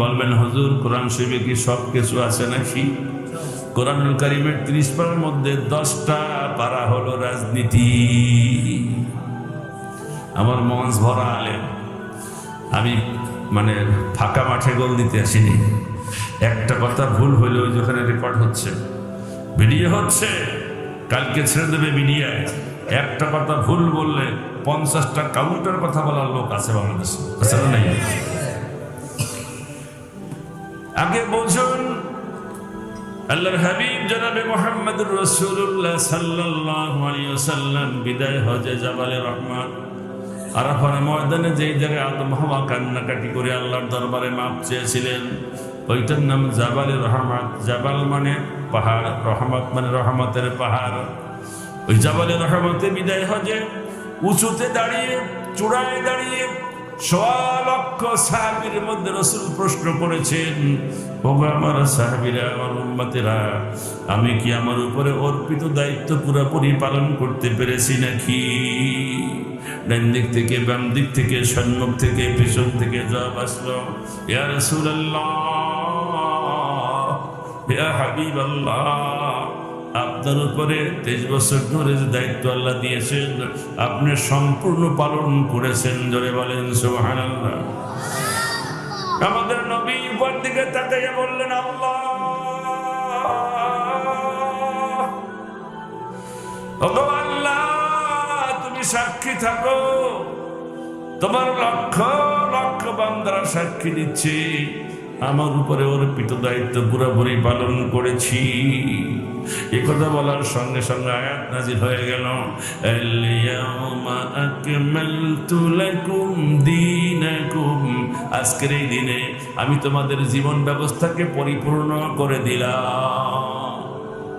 বলবেন, হুজুর, কোরআন শরীফে কি সব কিছু আছে নাকি? কোরআন কারিমের ত্রিশ পারার মধ্যে দশটা পারা হলো রাজনীতি। আমার মঞ্চ ভরা আলেম। আমি মানে ফাঁকা মাঠে গোল দিতে আসিনি। একটা কথা ভুল হইলে, ওই যেখানে রেকর্ড হচ্ছে। ভিডিও হচ্ছে, কালকে ছেড়ে দেবে মিডিয়ায়। একটা কথা ভুল বললে পঞ্চাশটা কাউন্টার কথা বলার লোক আছে বাংলাদেশে। না নাই? আগে বুঝুন, আল্লাহর হাবিব জনাবে মোহাম্মদুর রসুল্লাহ ওয়াসাল্লাম, বিদায় হজে জাবালে রহমান, আরাফার ময়দানে যেই জায়গায় আদম হাওয়া কান্নাকাটি করে আল্লাহর দরবারে মাপ চেয়েছিলেন, ওইটার নাম জাবালে রহমাত। জাবাল মানে পাহাড়, রহমত মানে রহমতের পাহাড়। ওই জাবালে রহমতে বিদায় হজে উঁচুতে দাঁড়িয়ে, চূড়ায় দাঁড়িয়ে লক্ষ মধ্যে রসুল প্রশ্ন করেছেন আমার আমি কি আমার উপরে অর্পিত দায়িত্ব পুরোপুরি পালন করতে পেরেছি নাকি? ডান দিক থেকে, বাম দিক থেকে, সম্মুখ থেকে, পিছন থেকে জবাব আসলো, ইয়া রাসূলুল্লাহ, ইয়া হাবিবাল্লাহ আপনার উপরে তেইশ বছর ধরে যে দায়িত্ব আল্লাহ দিয়েছেন, আপনি সম্পূর্ণ পালন করেছেন, জোরে বলেন, সুবহানাল্লাহ। আমাদের নবী উপর দিকে তাকাইয়া বললেন, আল্লাহ। তুমি সাক্ষী থাকো। তোমার লক্ষ লক্ষ বান্দারা সাক্ষী দিচ্ছে আমার উপরে অর্পিত দায়িত্ব পুরোপুরি পালন করেছি। এ কথা বলার সঙ্গে সঙ্গে আয়াত নাজির হয়ে গেল। আজকের এই দিনে আমি তোমাদের জীবন ব্যবস্থাকে পরিপূর্ণ করে দিলাম।